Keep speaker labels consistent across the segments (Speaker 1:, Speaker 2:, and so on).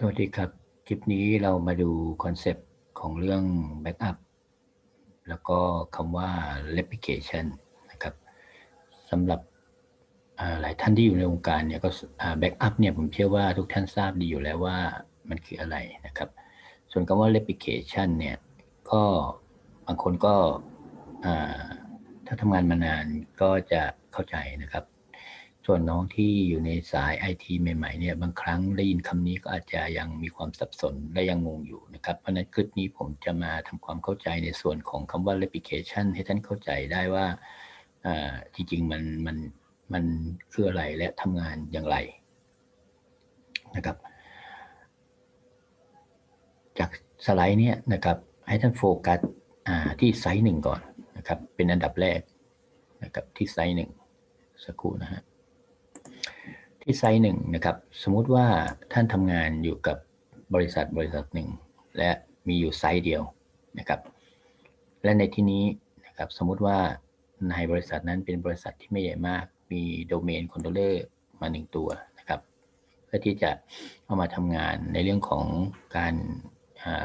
Speaker 1: สวัสดีครับ คลิปนี้เรามาดูคอนเซปต์ของเรื่อง Backup แล้วก็คำว่า Replication นะครับสำหรับหลายท่านที่อยู่ในวงการเนี่ยก็ Backup เนี่ยผมเชื่อว่าทุกท่านทราบดีอยู่แล้วว่ามันคืออะไรนะครับ ส่วนคำว่า Replication เนี่ยก็บางคนก็ถ้าทำงานมานานก็จะเข้าใจนะครับ ส่วนน้องที่อยู่ในสายไอทีใหม่ๆเนี่ยบางครั้งได้ยินคำนี้ก็อาจจะยังมีความสับสนและยังงงอยู่นะครับเพราะนั้นคลิปนี้ผมจะมาทำความเข้าใจในส่วนของคำว่า replication ให้ท่านเข้าใจได้ว่าจริงๆมันมันมันคืออะไรและทำงานอย่างไรนะครับ จากสไลด์นี้นะครับให้ท่านโฟกัสที่ไซส์หนึ่งก่อนนะครับเป็นอันดับแรกนะครับที่ไซส์หนึ่งสักครู่นะฮะ ที่ไซต์หนึ่งนะครับ สมมุติว่าท่านทำงานอยู่กับบริษัทบริษัทหนึ่ง และมีอยู่ไซต์เดียวนะครับ และในที่นี้นะครับสมมุติว่าในบริษัทนั้นเป็นบริษัทที่ไม่ใหญ่มาก มีโดเมนคอนโทรลเลอร์มาหนึ่งตัวนะครับ เพื่อที่จะเอามาทำงานในเรื่องของการ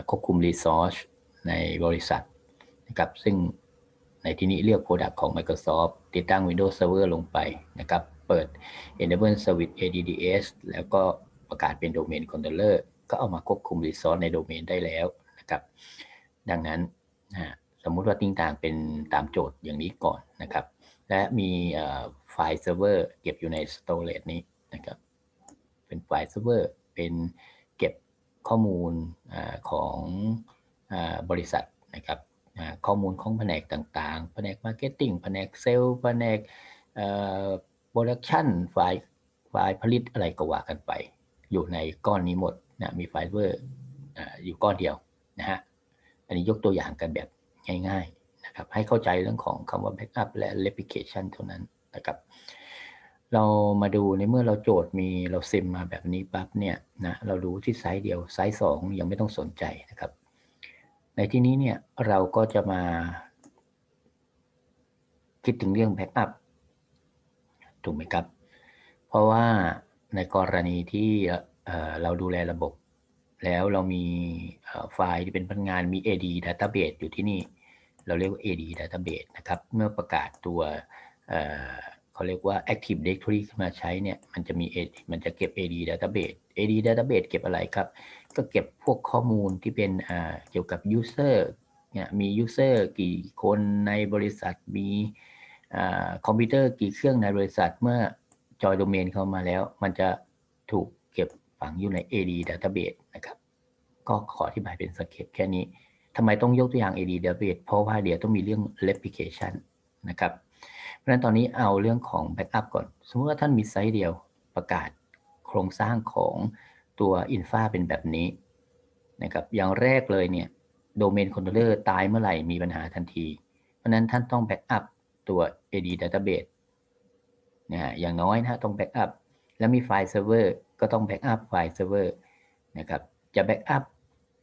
Speaker 1: ควบคุมรีซอสในบริษัทนะครับ ซึ่งในที่นี้เลือก Product ของ Microsoft ติดตั้ง Windows Server ลงไปนะครับ เปิด enable service ADDS แล้วก็ประกาศเป็น domain controller ก็เอามาควบคุม resource ในโดเมนได้แล้วนะครับ ดังนั้นนะสมมุติว่าติ้งต่างเป็นตามโจทย์อย่างนี้ก่อนนะครับ และมีไฟล์เซิร์ฟเวอร์เก็บอยู่ใน storage นี้นะครับ เป็นไฟล์เซิร์ฟเวอร์เป็นเก็บข้อมูลอของอบริษัทนะครับข้อมูลของแผนกต่างๆ แผนกมาร์เก็ตติ้ง แผนกเซลล์ แผนก โปรดักชันฝ่ายฝ่ายผลิตอะไรก็ว่ากันไป อยู่ในก้อนนี้หมดนะมีไฟล์เวอร์อยู่ก้อนเดียวนะฮะอันนี้ยกตัวอย่างกันแบบง่ายๆนะครับให้เข้าใจเรื่องของคำว่า backup และ replication เท่านั้นนะครับเรามาดูในเมื่อเราโจทย์มีเราซิมมาแบบนี้ปั๊บเนี่ยนะเราดูที่ไซส์เดียวไซส์สองยังไม่ต้องสนใจนะครับ ในที่นี้เนี่ยเราก็จะมาคิดถึงเรื่อง backup ถูกไหมครับ เพราะว่าในกรณีที่เราดูแลระบบ แล้วเรามีไฟล์ที่เป็นพนักงานมี AD database อยู่ที่นี่ เราเรียกว่า AD database นะครับ เมื่อประกาศตัวเขาเรียกว่า active directory ขึ้นมาใช้เนี่ย มันจะมีมันจะเก็บ AD database AD database เก็บอะไรครับ ก็เก็บพวกข้อมูลที่เป็นเกี่ยวกับ user เนี่ยมี user กี่คนในบริษัทมี คอมพิวเตอร์กี่เครื่องในบริษัทเมื่อจอยโดเมนเข้ามาแล้ว มันจะถูกเก็บฝังอยู่ใน AD Database นะครับ ก็ขออธิบายเป็นสเก็ตแค่นี้ทำไมต้องยกตัวอย่าง AD Database เพราะว่าเดี๋ยวต้องมีเรื่อง Replication นะครับ เพราะฉะนั้นตอนนี้เอาเรื่องของ Backup ก่อน สมมติว่าท่านมีไซต์เดียวประกาศโครงสร้างของตัว Infa เป็นแบบนี้นะครับ อย่างแรกเลยเนี่ยโดเมนคอนโทรลเลอร์ตายเมื่อไหร่มีปัญหาทันที เพราะนั้นท่านต้องแบ็กอัพ ตัว AD Database นะฮะอย่างน้อยนะต้องแบ็กอัพแล้วมีไฟล์เซิร์ฟเวอร์ก็ต้องแบ็กอัพไฟล์เซิร์ฟเวอร์นะครับจะแบ็กอัพ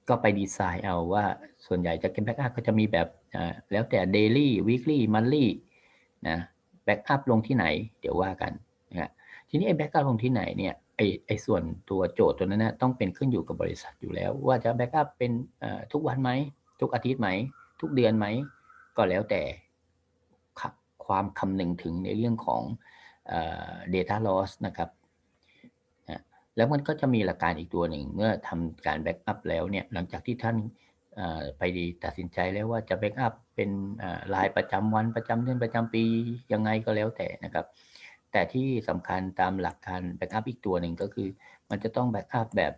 Speaker 1: ก็ไปดีไซน์เอาว่าส่วนใหญ่จะเป็นแบ็กอัพก็จะมีแบบแล้วแต่ daily weekly monthly นะแบ็กอัพลงที่ไหน เดี๋ยวว่ากันนะทีนี้ไอ้แบ็กอัพลงที่ไหนเนี่ยไอ้ไอ้ส่วนตัวโจทย์ตัวนั้นนะต้องเป็นขึ้นอยู่กับบริษัทอยู่แล้ว ว่าจะแบ็กอัพเป็นทุกวันไหม ทุกอาทิตย์ไหม ทุกเดือนไหม ก็แล้วแต่ ความคำนึงถึงในเรื่องของ data loss นะครับแล้วมันก็จะมีหลักการอีกตัวหนึ่ง เมื่อทำการแบ็กอัพแล้วเนี่ยหลังจากที่ท่านไปดีตัดสินใจแล้วว่าจะแบ็กอัพเป็นรายประจำวันประจำเดือนประจำปียังไงก็แล้วแต่นะครับ แต่ที่สำคัญตามหลักการแบ็กอัพอีกตัวหนึ่งก็คือ มันจะต้องแบ็กอัพแบบ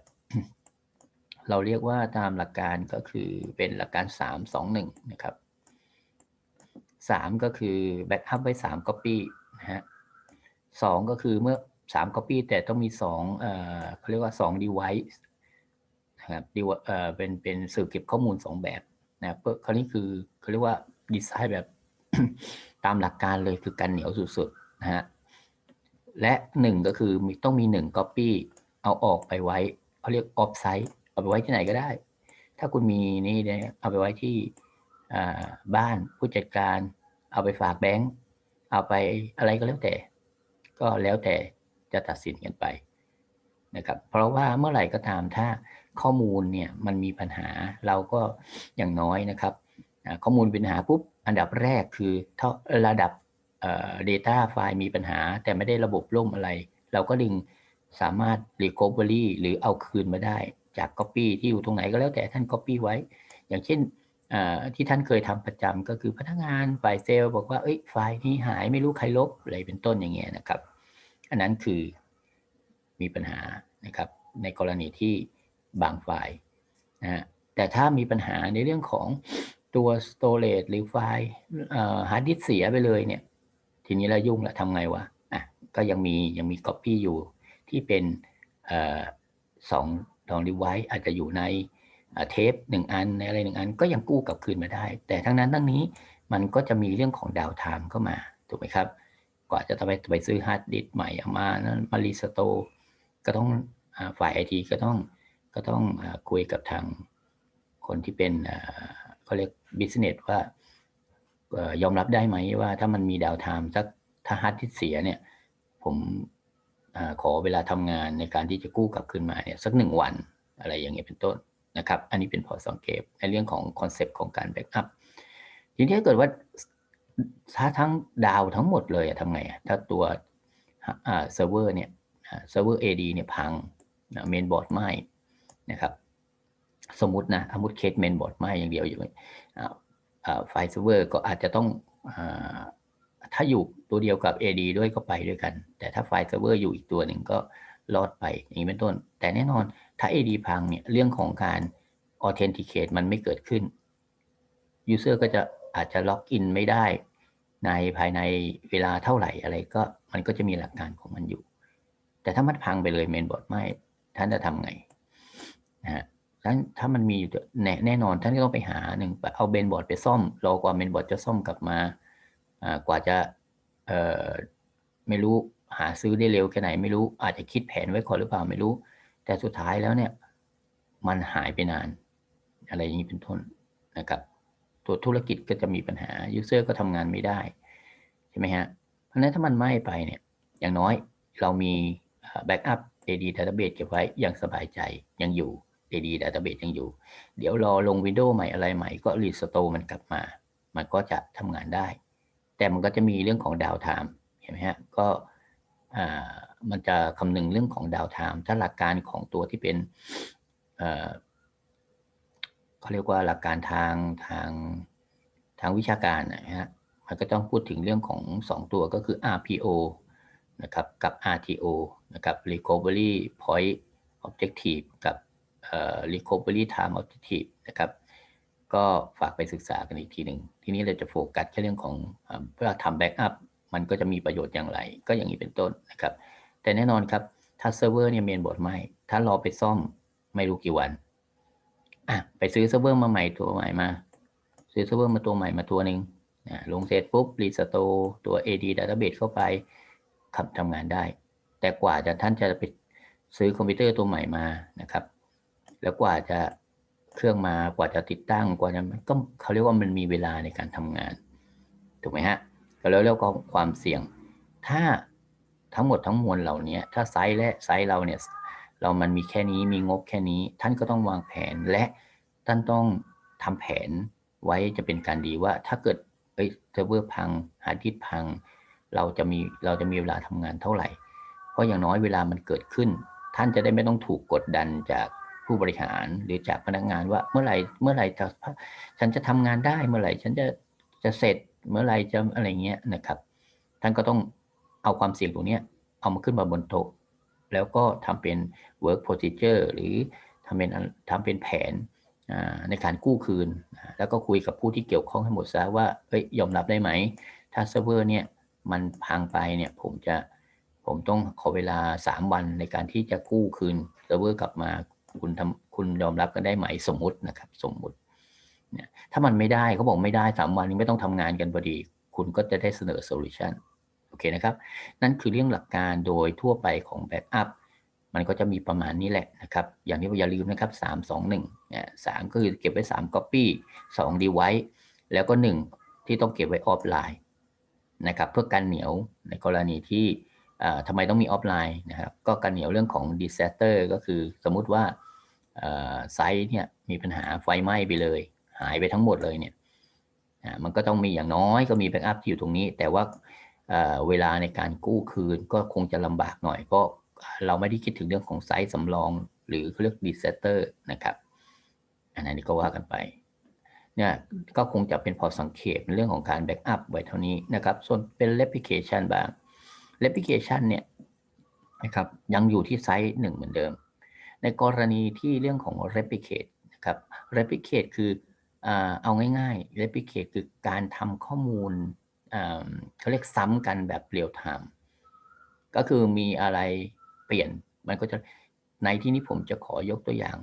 Speaker 1: เราเรียกว่าตามหลักการก็คือเป็นหลักการ 3 2 1 นะครับ 3 ก็คือแบ็กอัพไว้3 Copy นะฮะสก็คือเมื่อ 3 Copy แต่ต้องมี2เอ่อเขาเรียกว่า 2 Device นะครับดีเอ่อเป็นเป็นสื่อเก็บข้อมูล 2 แบบนะเพื่อคราวนี้คือเขาเรียกว่าดีไซน์แบบตามหลักการเลยคือการเหนียวสุดๆนะฮะและ 1 ก็คือมีต้องมี 1 Copy เอาออกไปไว้เขาเรียก off site เอาไปไว้ที่ไหนก็ได้ ถ้าคุณมีนี่เนี่ยเอาไปไว้ที่ บ้านผู้จัดการ เอาไปฝากแบงก์เอาไปอะไรก็แล้วแต่ ก็แล้วแต่จะตัดสินกันไปนะครับ เพราะว่าเมื่อไหร่ก็ตามถ้าข้อมูลเนี่ยมันมีปัญหาเราก็อย่างน้อยนะครับ ข้อมูลปัญหาปุ๊บอันดับแรกคือถ้าระดับเอ่อ data ไฟล์มีปัญหา แต่ไม่ได้ระบบล่มอะไร เราก็ดึงสามารถ recovery หรือเอาคืนมาได้จาก copy ที่อยู่ตรงไหนก็แล้วแต่ท่าน copy ไว้ อย่างเช่น ที่ท่านเคยทำประจำก็คือพนักงานฝ่ายเซลล์บอกว่าเอ้ยไฟล์นี้หายไม่รู้ใครลบอะไรเป็นต้นอย่างเงี้ยนะครับ อันนั้นคือมีปัญหานะครับ ในกรณีที่บางไฟล์นะฮะแต่ถ้ามีปัญหาในเรื่องของตัว storage หรือไฟล์ฮาร์ดดิสเสียไปเลยเนี่ย ทีนี้เรายุ่งละทำไงวะอะก็ยังมียังมี copy อยู่ที่เป็นอสองสอง device อาจจะอยู่ใน เทปหนึ่งอันในอะไรหนึ่งอันก็ยังกู้กลับคืนมาได้ แต่ทั้งนั้นทั้งนี้มันก็จะมีเรื่องของดาวไทม์เข้ามาถูกไหมครับ กว่าจะไปไปซื้อฮาร์ดดิสก์ใหม่เอามานั้นมารีสโตก็ต้องฝ่ายไอทีก็ต้องก็ต้องคุยกับทางคนที่เป็นเขาเรียกบิสเนสว่าเอ่อยอมรับได้ไหมว่าถ้ามันมีดาวไทม์สักถ้าฮาร์ดดิสก์เสียเนี่ย ผมอขอเวลาทำงานในการที่จะกู้กลับคืนมาเนี่ยสักหนึ่งวันอะไรอย่างเงี้ยเป็นต้น นะครับ อันนี้เป็นพอสังเกตในเรื่องของคอนเซปต์ของการแบ็กอัพ ทีนี้ถ้าเกิดว่าถ้าทั้งดาวทั้งหมดเลยทำไงถ้าตัวเซิร์ฟเวอร์เนี่ยเซิร์ฟเวอร์ AD เนี่ยพังเมนบอร์ดไหม้นะครับสมมตินะสมมติเคสเมนบอร์ดไหม้อย่างเดียวอยู่ไฟเซิร์ฟเวอร์ก็อาจจะต้องอถ้าอยู่ตัวเดียวกับ AD ด้วยก็ไปด้วยกัน แต่ถ้าไฟเซิร์ฟเวอร์อยู่อีกตัวหนึ่งก็รอดไปอย่างนี้เป็นต้น แต่แน่นอน ถ้า AD พังเนี่ยเรื่องของการ authenticate มันไม่เกิดขึ้น user ก็จะอาจจะล็อกอินไม่ได้ในภายในเวลาเท่าไหร่อะไรก็มันก็จะมีหลักการของมันอยู่ แต่ถ้ามันพังไปเลยเมนบอร์ดไม่ท่านจะทำไงนะฮะท่านถ้ามันมีอยู่แน่แน่นอนท่านก็ต้องไปหาหนึ่งเอาเมนบอร์ดไปซ่อมรอกว่าเมนบอร์ดจะซ่อมกลับมาอ่ากว่าจะเอ่อไม่รู้หาซื้อได้เร็วแค่ไหนไม่รู้อาจจะคิดแผนไว้ก่อนหรือเปล่าไม่รู้ แต่สุดท้ายแล้วเนี่ยมันหายไปนาน อะไรอย่างนี้เป็นต้นนะครับตัวธุรกิจก็จะมีปัญหายูเซอร์ก็ทำงานไม่ได้ใช่ไหมฮะเพราะฉะนั้นถ้ามันไหม้ไปเนี่ยอย่างน้อยเรามีแบ็กอัพ AD Database เก็บไว้อย่างสบายใจยังอยู่ AD Database ยังอยู่ เดี๋ยวรอลง Windows ใหม่อะไรใหม่ก็รีสโตร์มันกลับมา มันก็จะทำงานได้ แต่มันก็จะมีเรื่องของดาวไทม์เห็นไหมฮะ ก็ มันจะคำนึงเรื่องของดาวไทม์ถ้าหลักการของตัวที่เป็นเขาเรียกว่าหลักการทางทางทางวิชาการนะฮะมันก็ต้องพูดถึงเรื่องของ 2 ตัวก็คือ RPO นะครับกับ RTO นะครับ Recovery Point Objective กับ Recovery Time Objective นะครับก็ฝากไปศึกษากันอีกทีหนึ่ง ทีนี้เราจะโฟกัสแค่เรื่องของเพื่อทำแบ็กอัพ มันก็จะมีประโยชน์อย่างไร ก็อย่างนี้เป็นต้นนะครับ แต่แน่นอนครับ ถ้าเซิร์ฟเวอร์เนี่ยเมนบอร์ดไหมถ้ารอไปซ่อมไม่รู้กี่วันอะไปซื้อเซิร์ฟเวอร์มาใหม่ตัวใหม่มา ซื้อเซิร์ฟเวอร์มาตัวใหม่มาตัวหนึ่งลงเสร็จปุ๊บรีสโตร์ตัว AD Database เข้าไปขับทำงานได้ แต่กว่าจะท่านจะไปซื้อคอมพิวเตอร์ตัวใหม่มานะครับ แล้วกว่าจะเครื่องมากว่าจะติดตั้งกว่าจะก็เขาเรียกว่ามันมีเวลาในการทำงาน ถูกไหมฮะ ก็แล้วเรียกว่าความเสี่ยง ถ้าทั้งหมดทั้งมวลเหล่านี้ถ้าไซส์และไซส์เราเนี่ยเรามันมีแค่นี้มีงบแค่นี้ ท่านก็ต้องวางแผนและท่านต้องทำแผนไว้จะเป็นการดีว่าถ้าเกิดเอ้ยเซิร์ฟเวอร์พังฮาร์ดดิสก์พัง เราจะมีเราจะมีเวลาทำงานเท่าไหร่ เพราะอย่างน้อยเวลามันเกิดขึ้น ท่านจะได้ไม่ต้องถูกกดดันจากผู้บริหารหรือจากพนักงานว่าเมื่อไหร่เมื่อไหร่จะฉันจะทำงานได้เมื่อไหร่ฉันจะจะเสร็จ เมื่อไรจะอะไรเงี้ยนะครับ ท่านก็ต้องเอาความเสี่ยงตรงนี้เอามาขึ้นมาบนโต๊ะแล้วก็ทำเป็น work procedure หรือทำเป็นทำเป็นแผนในการกู้คืน แล้วก็คุยกับผู้ที่เกี่ยวข้องให้หมดซะว่าเอ้ยยอมรับได้ไหม ถ้าเซิร์ฟเวอร์เนี่ยมันพังไปเนี่ยผมจะผมต้องขอเวลา 3 วันในการที่จะกู้คืนเซิร์ฟเวอร์กลับมาคุณทำคุณยอมรับกันได้ไหมสมมุตินะครับ สมมุติ เนี่ยถ้ามันไม่ได้เขาบอกไม่ได้3วันนี้ไม่ต้องทำงานกันพอดี คุณก็จะได้เสนอโซลูชันโอเคนะครับ นั่นคือเรื่องหลักการโดยทั่วไปของแบ็กอัพมันก็จะมีประมาณนี้แหละนะครับ อย่างที่อย่าลืมนะครับ 3 2 1เนี่ยสามก็คือเก็บไว้3 Copy 2 Device แล้วก็ 1 ที่ต้องเก็บไว้ออฟไลน์นะครับเพื่อการเหนียวในกรณีที่ทำไมต้องมีออฟไลน์นะครับก็กันเหนียวเรื่องของ disaster ก็คือสมมุติว่าไซต์เนี่ยมีปัญหาไฟไหม้ไปเลย หายไปทั้งหมดเลยเนี่ยมันก็ต้องมีอย่างน้อยก็มีแบ็กอัพที่อยู่ตรงนี้ แต่ว่าเเวลาในการกู้คืนก็คงจะลำบากหน่อยเพราะเราไม่ได้คิดถึงเรื่องของไซต์สำรอง หรือเรียก disaster นะครับ อันนี้ก็ว่ากันไปเนี่ยก็คงจะเป็นพอสังเกตในเรื่องของการแบ็กอัพไว้เท่านี้นะครับ ส่วนเป็น replication บ้าง replication เนี่ยนะครับยังอยู่ที่ไซส์หนึ่งเหมือนเดิม ในกรณีที่เรื่องของ replicate นะครับ replicate คือ เอาง่ายๆ replicate คือการทำข้อมูลเขาเรียกซ้ำกันแบบ real time ก็คือมีอะไรเปลี่ยนมันก็จะในที่นี้ผมจะขอยกตัวอย่าง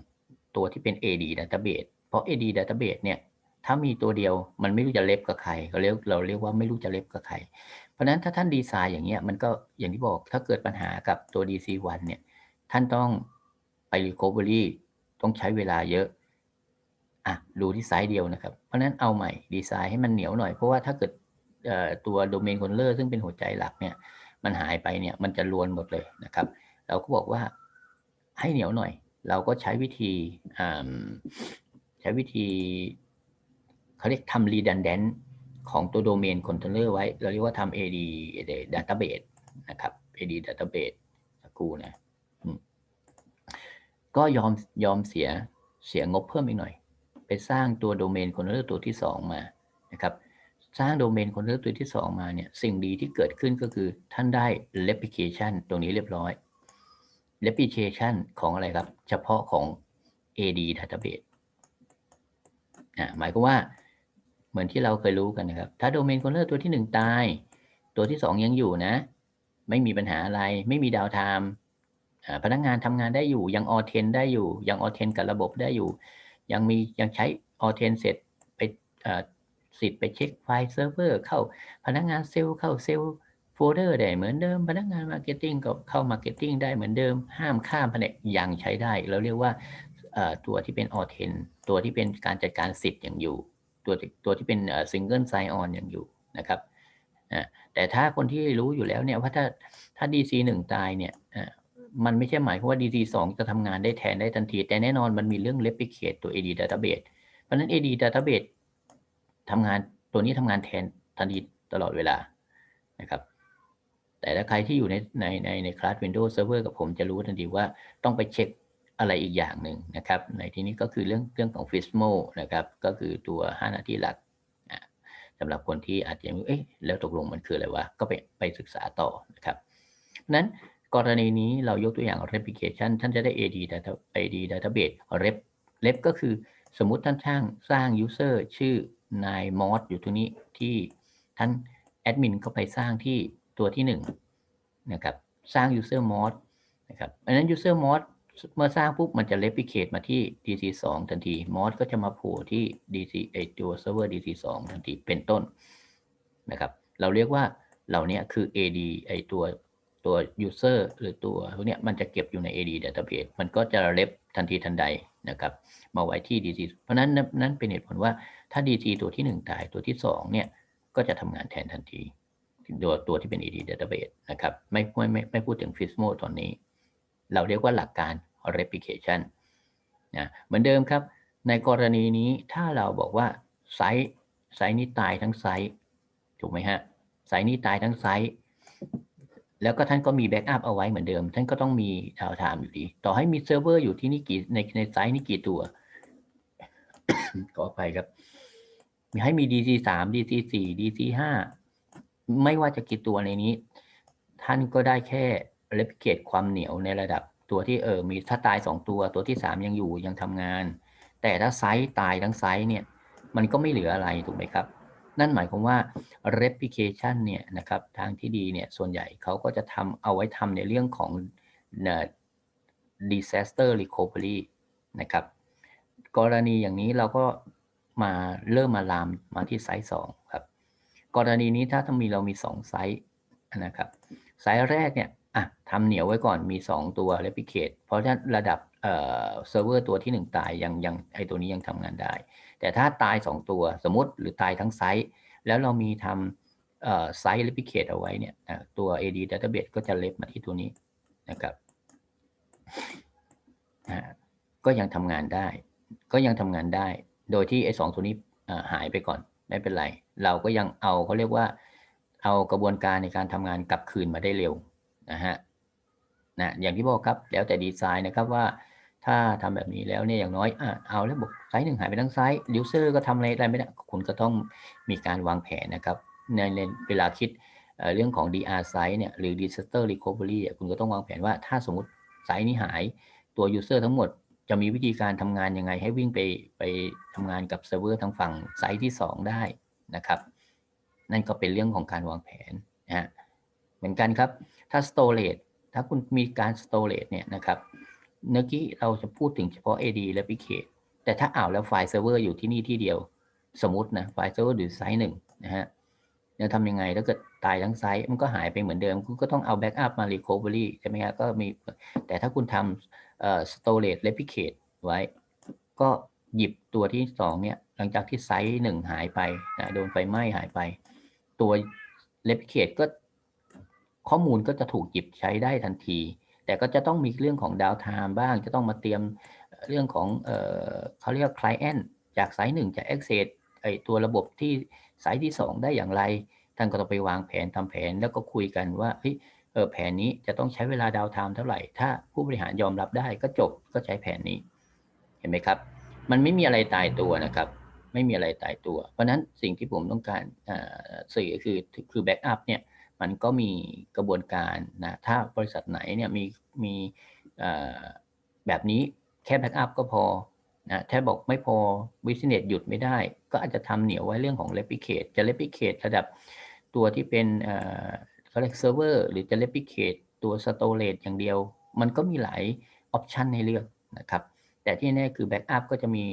Speaker 1: ตัวที่เป็น AD database เพราะ AD database เนี่ยถ้ามีตัวเดียวมันไม่รู้จะเล็บกับใครเราเรียกเราเรียกว่าไม่รู้จะเล็บกับใคร เพราะฉะนั้นถ้าท่านดีไซน์อย่างเงี้ยมันก็อย่างที่บอกถ้าเกิดปัญหากับตัว DC1 เนี่ยท่านต้องไป recovery ต้องใช้เวลาเยอะ อะดูที่ไซส์เดียวนะครับ เพราะฉะนั้นเอาใหม่ดีไซน์ให้มันเหนียวหน่อย เพราะว่าถ้าเกิดตัวโดเมนคอนเลอร์ซึ่งเป็นหัวใจหลักเนี่ย มันหายไปเนี่ยมันจะรวนหมดเลยนะครับ เราก็บอกว่าให้เหนียวหน่อย เราก็ใช้วิธีใช้วิธีเขาเรียกทำ redundant ของตัวโดเมนคอนโทรลเลอร์ไว้ เราเรียกว่าทำ AD database นะครับ AD database สักครู่นะ ก็ยอมยอมเสียเสียงบเพิ่มอีกหน่อย ไปสร้างตัวโดเมนคอนโทรลเลอร์ตัวที่ 2 มานะครับสร้างโดเมนคอนโทรลเลอร์ตัวที่ 2 มาเนี่ยสิ่งดีที่เกิดขึ้นก็คือท่านได้ replication ตรงนี้เรียบร้อย replication ของอะไรครับ เฉพาะของ AD database อ่าหมายความว่าเหมือนที่เราเคยรู้กันนะครับ ถ้าโดเมนคอนโทรลเลอร์ตัวที่ 1 ตาย ตัวที่ 2 ยังอยู่นะ ไม่มีปัญหาอะไรไม่มีดาวไทม์พนักงานทำงานได้อยู่ยังออเทนได้อยู่ยังออเทนกับระบบได้อยู่ ยังมียังใช้ออเทนเสร็จไปสิทธิ์ไปเช็คไฟล์เซิร์ฟเวอร์เข้าพนักงานเซลล์เข้าเซลล์โฟลเดอร์ได้เหมือนเดิม พนักงานมาร์เก็ตติ้งก็เข้ามาร์เก็ตติ้งได้เหมือนเดิม ห้ามข้ามแผนกยังใช้ได้ เราเรียกว่าตัวที่เป็นออเทนตัวที่เป็นการจัดการสิทธิ์ยังอยู่ ตัวตัวที่เป็นซิงเกิลไซออนอยังอยู่นะครับแต่ถ้าคนที่รู้อยู่แล้วเนี่ยว่าถ้าถ้า DC หนึ่งตายเนี่ย มันไม่ใช่หมายความว่า DC สองจะทำงานได้แทนได้ทันที แต่แน่นอนมันมีเรื่อง replicate ตัว AD database เพราะนั้น AD database ทำงานตัวนี้ทำงานแทนทันทีตลอดเวลานะครับ แต่ถ้าใครที่อยู่ในในในในคลาส Windows Server กับผมจะรู้ทันทีว่าต้องไปเช็คอะไรอีกอย่างหนึ่งนะครับ ในที่นี้ก็คือเรื่องเรื่องของ FISMO นะครับ ก็คือตัว5หน้าที่หลักสำหรับคนที่อาจจะยังเอ๊ะแล้วตกลงมันคืออะไรวะ ก็ไปไปศึกษาต่อนะครับนั้น กรณีนี้เรายกตัวอย่าง replication ท่านจะได้ AD data AD database rep rep ก็คือสมมุติท่านช่างสร้าง user ชื่อนายมอสอยู่ตรงนี้ที่ท่านแอดมินเข้าไปสร้างที่ตัวที่1นะครับสร้าง user mod นะครับอันนั้น user mod เมื่อสร้างปุ๊บมันจะ replicate มาที่ DC 2ทันที mod ก็จะมาโผล่ที่ DC ไอตัว server DC 2ทันทีเป็นต้นนะครับ เราเรียกว่าเหล่านี้คือ AD ไอตัว ตัว user หรือตัวพวกเนี้ยมันจะเก็บอยู่ใน AD database มันก็จะ rep ทันทีทันใดนะครับ มาไว้ที่ DC เพราะนั้นนั่นเป็นเหตุผลว่าถ้า DC ตัวที่ 1 ตายตัวที่ 2 เนี่ย ก็จะทำงานแทนทันทีตัวตัวที่เป็น AD database นะครับ ไม่ไม่ไม่ไม่พูดถึง FISMO ตอนนี้ เราเรียกว่าหลักการ replication นะเหมือนเดิมครับ ในกรณีนี้ถ้าเราบอกว่าไซต์ไซต์นี้ตายทั้งไซต์ถูกไหมฮะไซต์นี้ตายทั้งไซต์ แล้วก็ท่านก็มีแบ็กอัพเอาไว้เหมือนเดิม ท่านก็ต้องมีดาวไทม์อยู่ดี ต่อให้มีเซิร์ฟเวอร์อยู่ที่นี่กี่ในในไซต์นี้กี่ตัวขออภัยครับมีให้มี DC สาม DC สี่ DC ห้าไม่ว่าจะกี่ตัวในนี้ ท่านก็ได้แค่ replicate ความเหนียวในระดับตัวที่เออมีถ้าตายสองตัวตัวที่สามยังอยู่ยังทำงาน แต่ถ้าไซส์ตายทั้งไซส์เนี่ย มันก็ไม่เหลืออะไรถูกไหมครับ นั่นหมายความว่า replication เนี่ยนะครับทางที่ดีเนี่ยส่วนใหญ่เขาก็จะทำเอาไว้ทำในเรื่องของ disaster recovery นะครับกรณีอย่างนี้เราก็มาเริ่มมาลามมาที่ไซส์สองครับกรณีนี้ถ้าถ้ามีเรามี 2 ไซส์นะครับไซส์แรกเนี่ยอะทำเหนียวไว้ก่อนมี 2 ตัว replicate เพราะฉะนั้นระดับเอ่อเซิร์ฟเวอร์ตัวที่ 1 ตายยังยังไอตัวนี้ยังทำงานได้ แต่ถ้าตาย 2 ตัวสมมติหรือตายทั้งไซส์แล้วเรามีทเอ่อไซต์ replicate เอาไว้เนี่ยตัว AD database ก็จะเล็บมาที่ตัวนี้นะครับก็ยังทำงานได้ ก็ยังทำงานได้ โดยที่ไอ้สองตัวนี้หายไปก่อนไม่เป็นไร เราก็ยังเอาเขาเรียกว่า เอากระบวนการในการทำงานกลับคืนมาได้เร็วนะฮะนะอย่างที่บอกครับแล้วแต่ดีไซน์นะครับว่า ถ้าทำแบบนี้แล้วเนี่ยอย่างน้อยอเอาแล้วบอกไซส์หนึ่งหายไปทั้งไซส์ยูเซอร์ก็ทำอะไรได้ไม่ได้คุณก็ต้องมีการวางแผนนะครับในในเวลาคิดเเรื่องของ DR size เนี่ยหรือ disaster recovery อะคุณก็ต้องวางแผนว่าถ้าสมมติไซส์นี้หายตัว user ทั้งหมดจะมีวิธีการทำงานยังไงให้วิ่งไปไปทำงานกับเซิร์ฟเวอร์ทางฝั่งไซส์ที่ 2 ได้นะครับ นั่นก็เป็นเรื่องของการวางแผนนะฮะเหมือนกันครับ ถ้า storage ถ้าคุณมีการ storage เนี่ยนะครับ เมื่อกี้เราจะพูดถึงเฉพาะ AD replicate แต่ถ้าอ่าวแล้วไฟล์เซิร์ฟเวอร์อยู่ที่นี่ที่เดียว สมมตินะไฟล์เซิร์ฟเวอร์อยู่ไซส์หนึ่งนะฮะจะทำยังไงถ้าเกิดตายทั้งไซส์มันก็หายไปเหมือนเดิม คุณก็ต้องเอาแบ็กอัพมา recovery ใช่ไหมครับก็มี แต่ถ้าคุณทำเอ่อ storage replicate ไว้ ก็หยิบตัวที่สองเนี่ย หลังจากที่ไซส์หนึ่งหายไปนะโดนไฟไหม้หายไป ตัว replicate ก็ข้อมูลก็จะถูกหยิบใช้ได้ทันที แต่ก็จะต้องมีเรื่องของดาวไทม์บ้าง จะต้องมาเตรียมเรื่องของเออเขาเรียก client จากไซส์หนึ่งจะ access ไอตัวระบบที่ไซส์ที่ 2 ได้อย่างไร ท่านก็ต้องไปวางแผนทำแผนแล้วก็คุยกันว่าเฮ้ยเออแผนนี้จะต้องใช้เวลาดาวไทม์เท่าไหร่ ถ้าผู้บริหารยอมรับได้ก็จบก็ใช้แผนนี้ เห็นไหมครับ มันไม่มีอะไรตายตัวนะครับ ไม่มีอะไรตายตัว เพราะฉะนั้นสิ่งที่ผมต้องการสื่อคือคือแบ็กอัพเนี่ย มันก็มีกระบวนการนะถ้าบริษัทไหนเนี่ยมีมีแบบนี้แค่แบ็กอัพก็พอนะถ้าบอกไม่พอบิสเนสหยุดไม่ได้ ก็อาจจะทำเหนียวไว้เรื่องของ replicate จะ replicate ระดับตัวที่เป็นเขาเรียกเซิร์ฟเวอร์หรือจะ replicate ตัว storage อย่างเดียว มันก็มีหลายออปชันให้เลือกนะครับ แต่ที่แน่คือแบ็กอัพก็จะมี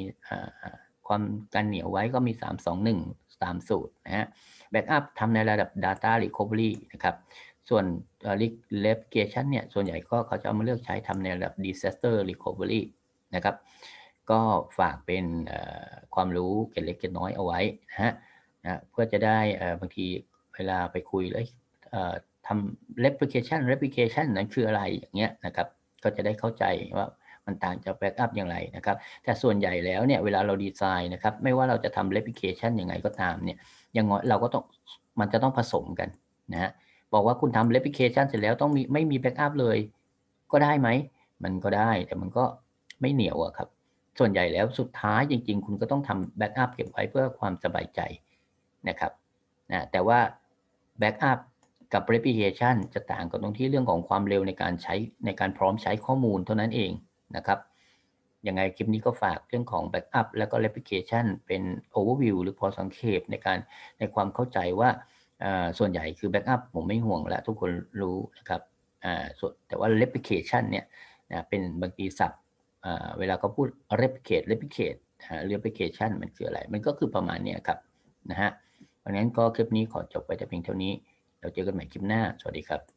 Speaker 1: ความกันเหนียวไว้ก็มี 3 2 1 3สูตรนะฮะ แบ็กอัพทำในระดับ Data Recovery นะครับส่วน Replication เนี่ยส่วนใหญ่ก็เขาจะเอามาเลือกใช้ทำในระดับ Disaster Recovery นะครับก็ฝากเป็นความรู้เกร็ดเล็กเกร็ดน้อยเอาไว้นะฮะนะเพื่อจะได้บางทีเวลาไปคุยแล้วทำ replication replication นั้นคืออะไรอย่างเงี้ยนะครับก็จะได้เข้าใจว่ามันต่างจากแบ็กอัพอย่างไรนะครับ แต่ส่วนใหญ่แล้วเนี่ยเวลาเราดีไซน์นะครับ ไม่ว่าเราจะทำ replication ยังไงก็ตามเนี่ย อย่างน้อยเราก็ต้องมันจะต้องผสมกันนะฮะบอกว่าคุณทำ replication เสร็จแล้วต้องมีไม่มีแบ็กอัพเลย ก็ได้ไหม มันก็ได้แต่มันก็ไม่เหนียวอะครับ ส่วนใหญ่แล้วสุดท้ายจริง ๆ คุณก็ต้องทำแบ็กอัพเก็บไว้เพื่อความสบายใจนะครับนะแต่ว่าแบ็กอัพกับ replication จะต่างกันตรงที่เรื่องของความเร็วในการใช้ในการพร้อมใช้ข้อมูลเท่านั้นเองนะครับ ยังไงคลิปนี้ก็ฝากเรื่องของ Backup แล้วก็ Replication เป็น Overview หรือพอสังเขปในการในความเข้าใจว่าส่วนใหญ่คือ Backup ผมไม่ห่วงแล้วทุกคนรู้นะครับแต่ว่า Replication เนี่ยเป็นบางทีศัพท์เวลาเขาพูด Replicate Replicate Replication มันคืออะไร มันก็คือประมาณนี้ครับนะฮะเพราะฉะนั้นก็คลิปนี้ขอจบไปแต่เพียงเท่านี้เราเจอกันใหม่คลิปหน้า สวัสดีครับ